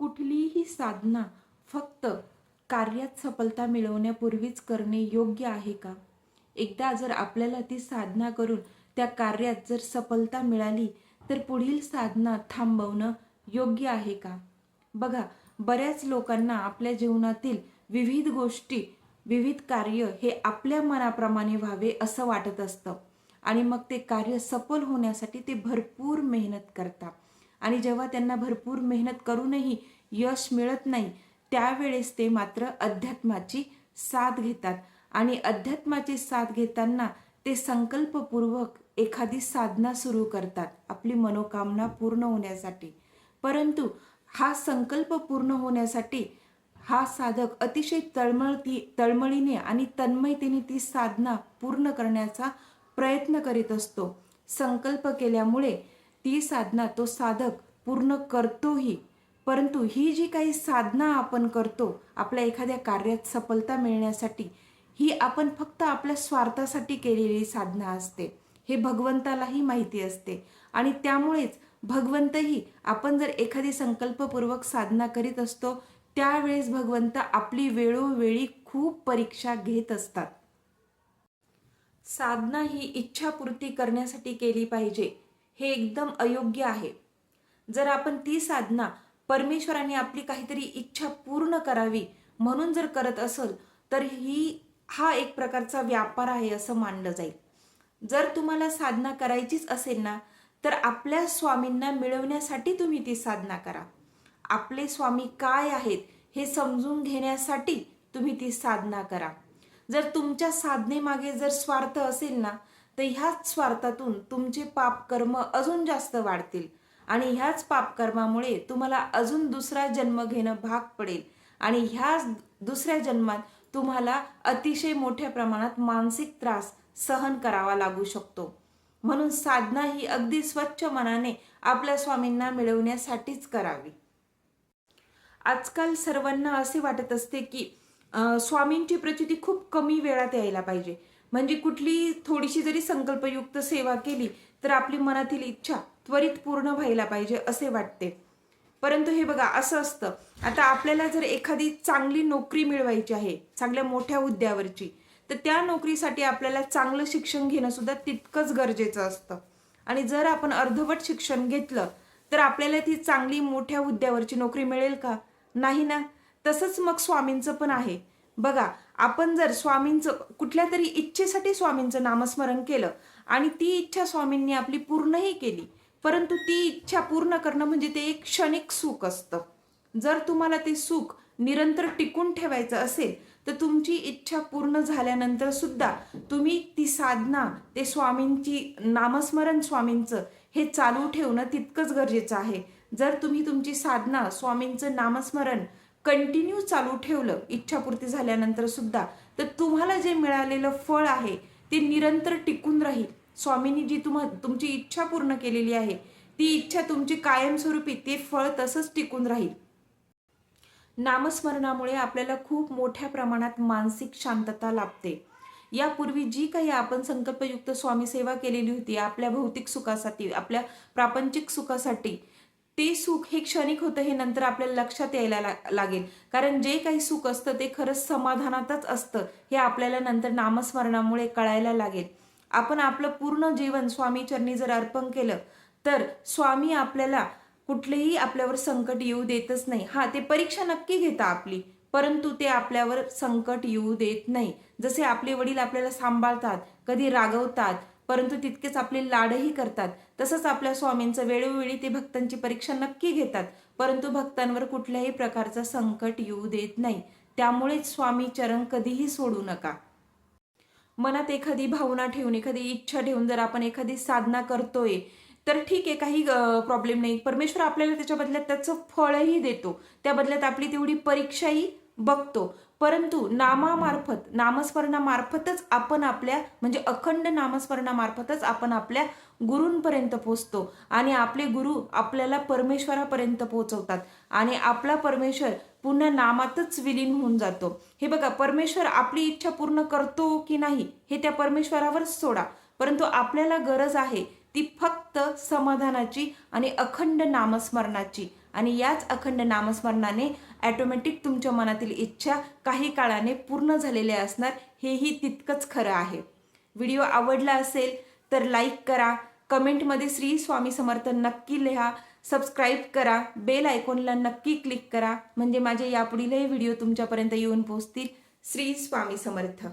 कुठलीही साधना फक्त कार्यात सफलता मिळवण्यापूर्वीच करणे योग्य आहे का? एकदा जर आपल्याला ती साधना करून त्या कार्यात जर सफलता मिळाली तर पुढील साधना थांबवणं योग्य आहे का? बघा बऱ्याच लोकांना आपल्या जीवनातील विविध गोष्टी विविध कार्य हे आपल्या मनाप्रमाणे व्हावे असं वाटत असतं आणि मग ते कार्य सफल होण्यासाठी ते भरपूर मेहनत करतात. आणि जेव्हा त्यांना भरपूर मेहनत करूनही यश मिळत नाही त्यावेळेस ते मात्र अध्यात्माची साथ घेतात. आणि अध्यात्माची साथ घेताना ते संकल्पपूर्वक एखादी साधना सुरू करतात आपली मनोकामना पूर्ण होण्यासाठी. परंतु हा संकल्प पूर्ण होण्यासाठी हा साधक अतिशय तळमळती तळमळीने आणि तन्मयतेने ती साधना पूर्ण करण्याचा प्रयत्न करीत असतो. संकल्प केल्यामुळे ती साधना तो साधक पूर्ण करतोही. परंतु ही जी काही साधना आपण करतो आपल्या एखाद्या कार्यात सफलता मिळण्यासाठी ही आपण फक्त आपल्या स्वार्थासाठी केलेली साधना असते. हे भगवंतालाही माहिती असते. आणि त्यामुळेच भगवंतही आपण जर एखादी संकल्पपूर्वक साधना करीत असतो त्यावेळेस भगवंत आपली वेळोवेळी खूप परीक्षा घेत असतात. साधना ही इच्छापूर्ती करण्यासाठी केली पाहिजे. हे एकदम अयोग्य आहे. जर आपण ती साधना परमेश्वराने आपली काहीतरी इच्छा पूर्ण करावी म्हणून जर करत असेल तर ही हा एक प्रकारचा व्यापार आहे असं मानलं जाईल. जर तुम्हाला साधना करायचीच असेल ना तर आपल्या स्वामींना मिळवण्यासाठी तुम्ही ती साधना करा. आपले स्वामी काय आहेत हे समजून घेण्यासाठी तुम्ही ती साधना करा. जर तुमच्या साधनेमागे जर स्वार्थ असेल ना तर ह्याच स्वार्थातून तुमचे पाप कर्म अजून जास्त वाढतील. आणि ह्याच पापकर्मामुळे तुम्हाला अजून दुसरा जन्म घेणं भाग पडेल. आणि ह्याच दुसऱ्या जन्मात तुम्हाला अतिशय मोठ्या प्रमाणात मानसिक त्रास सहन करावा लागू शकतो. म्हणून साधना ही अगदी स्वच्छ मनाने आपल्या स्वामींना मिळवण्यासाठीच करावी. आजकाल सर्वांना असे वाटत असते की स्वामींची प्रचिती खूप कमी वेळात यायला पाहिजे. म्हणजे कुठली थोडीशी जरी संकल्पयुक्त सेवा केली तर आपली मनातील इच्छा त्वरित पूर्ण व्हायला पाहिजे असे वाटते. परंतु हे बघा असं असतं. आता आपल्याला जर एखादी चांगली नोकरी मिळवायची आहे चांगल्या मोठ्या हुद्द्यावरची तर त्या नोकरीसाठी आपल्याला चांगलं शिक्षण घेणं सुद्धा तितकंच गरजेचं असतं. आणि जर आपण अर्धवट शिक्षण घेतलं तर आपल्याला ती चांगली मोठ्या हुद्द्यावरची नोकरी मिळेल का? नाही ना? तसंच मग स्वामींचं पण आहे. बघा आपण जर स्वामींचं कुठल्या तरी इच्छेसाठी स्वामींचं नामस्मरण केलं आणि ती इच्छा स्वामींनी आपली पूर्णही केली परंतु ती इच्छा पूर्ण करणं म्हणजे ते एक क्षणिक सुख असतं. जर तुम्हाला ते सुख निरंतर टिकून ठेवायचं असेल तर तुमची इच्छा पूर्ण झाल्यानंतर सुद्धा तुम्ही ती साधना ते स्वामींची नामस्मरण स्वामींचं हे चालू ठेवणं तितकंच गरजेचं आहे. जर तुम्ही तुमची साधना स्वामींचं नामस्मरण कंटिन्यू चालू ठेवलं इच्छापूर्ती झाल्यानंतर सुद्धा तर तुम्हाला जे मिळालेलं फळ आहे ते निरंतर टिकून राहील. स्वामींनी जी तुम्हा तुमची इच्छा पूर्ण केलेली आहे ती इच्छा तुमची कायमस्वरूपी ते फळ तसंच टिकून राहील. नामस्मरणामुळे आपल्याला खूप मोठ्या प्रमाणात मानसिक शांतता लाभते. यापूर्वी जी काही आपण संकल्पयुक्त स्वामी सेवा केलेली होती आपल्या भौतिक सुखासाठी आपल्या प्रापंचिक सुखासाठी ते सुख हे क्षणिक होतं हे नंतर आपल्याला लक्षात यायला लागेल. कारण जे काही सुख असतं ते खरंच समाधानातच असतं. हे आपल्याला नंतर नामस्मरणामुळे कळायला लागेल. आपण आपलं पूर्ण जीवन स्वामी चरणी जर अर्पण केलं तर स्वामी आपल्याला कुठलेही आपल्यावर संकट येऊ देतच नाही. हा ते परीक्षा नक्की घेता आपली. परंतु ते आपल्यावर संकट येऊ देत नाही. जसे आपले वडील आपल्याला सांभाळतात कधी रागवतात परंतु तितकेच आपले लाडही करतात. तसंच आपल्या स्वामींचं वेळोवेळी ते भक्तांची परीक्षा नक्की घेतात. परंतु भक्तांवर कुठल्याही प्रकारचं संकट येऊ देत नाही. त्यामुळेच स्वामी चरण कधीही सोडू नका. मनात एखादी भावना ठेवून एखादी इच्छा ठेवून जर आपण एखादी साधना करतोय तर ठीक आहे काही प्रॉब्लेम नाही. परमेश्वर आपल्याला त्याच्या बदल्यात त्याचं फळही देतो. त्या बदल्यात आपली तेवढी परीक्षाही बघतो. परंतु नामामार्फत नामस्मरणामार्फतच आपण आपल्या म्हणजे अखंड नामस्मरणामार्फतच आपण आपल्या गुरूंपर्यंत पोचतो आणि आपले गुरु आपल्याला परमेश्वरापर्यंत पोहोचवतात आणि आपला परमेश्वर पुन्हा नामातच विलीन होऊन जातो. हे बघा परमेश्वर आपली इच्छा पूर्ण करतो की नाही हे त्या परमेश्वरावरच सोडा. परंतु आपल्याला गरज आहे ती फक्त समाधानाची आणि अखंड नामस्मरणाची. आणि याच अखंड नामस्मरणाने ॲटोमॅटिक तुमच्या मनातील इच्छा काही काळाने पूर्ण झालेल्या असणार हेही तितकंच खरं आहे. व्हिडिओ आवडला असेल तर लाईक करा कमेंटमध्ये श्री स्वामी समर्थ नक्की लिहा सबस्क्राईब करा बेल आयकॉनला नक्की क्लिक करा म्हणजे माझे यापुढीलही व्हिडिओ तुमच्यापर्यंत येऊन पोहोचतील. श्री स्वामी समर्थ.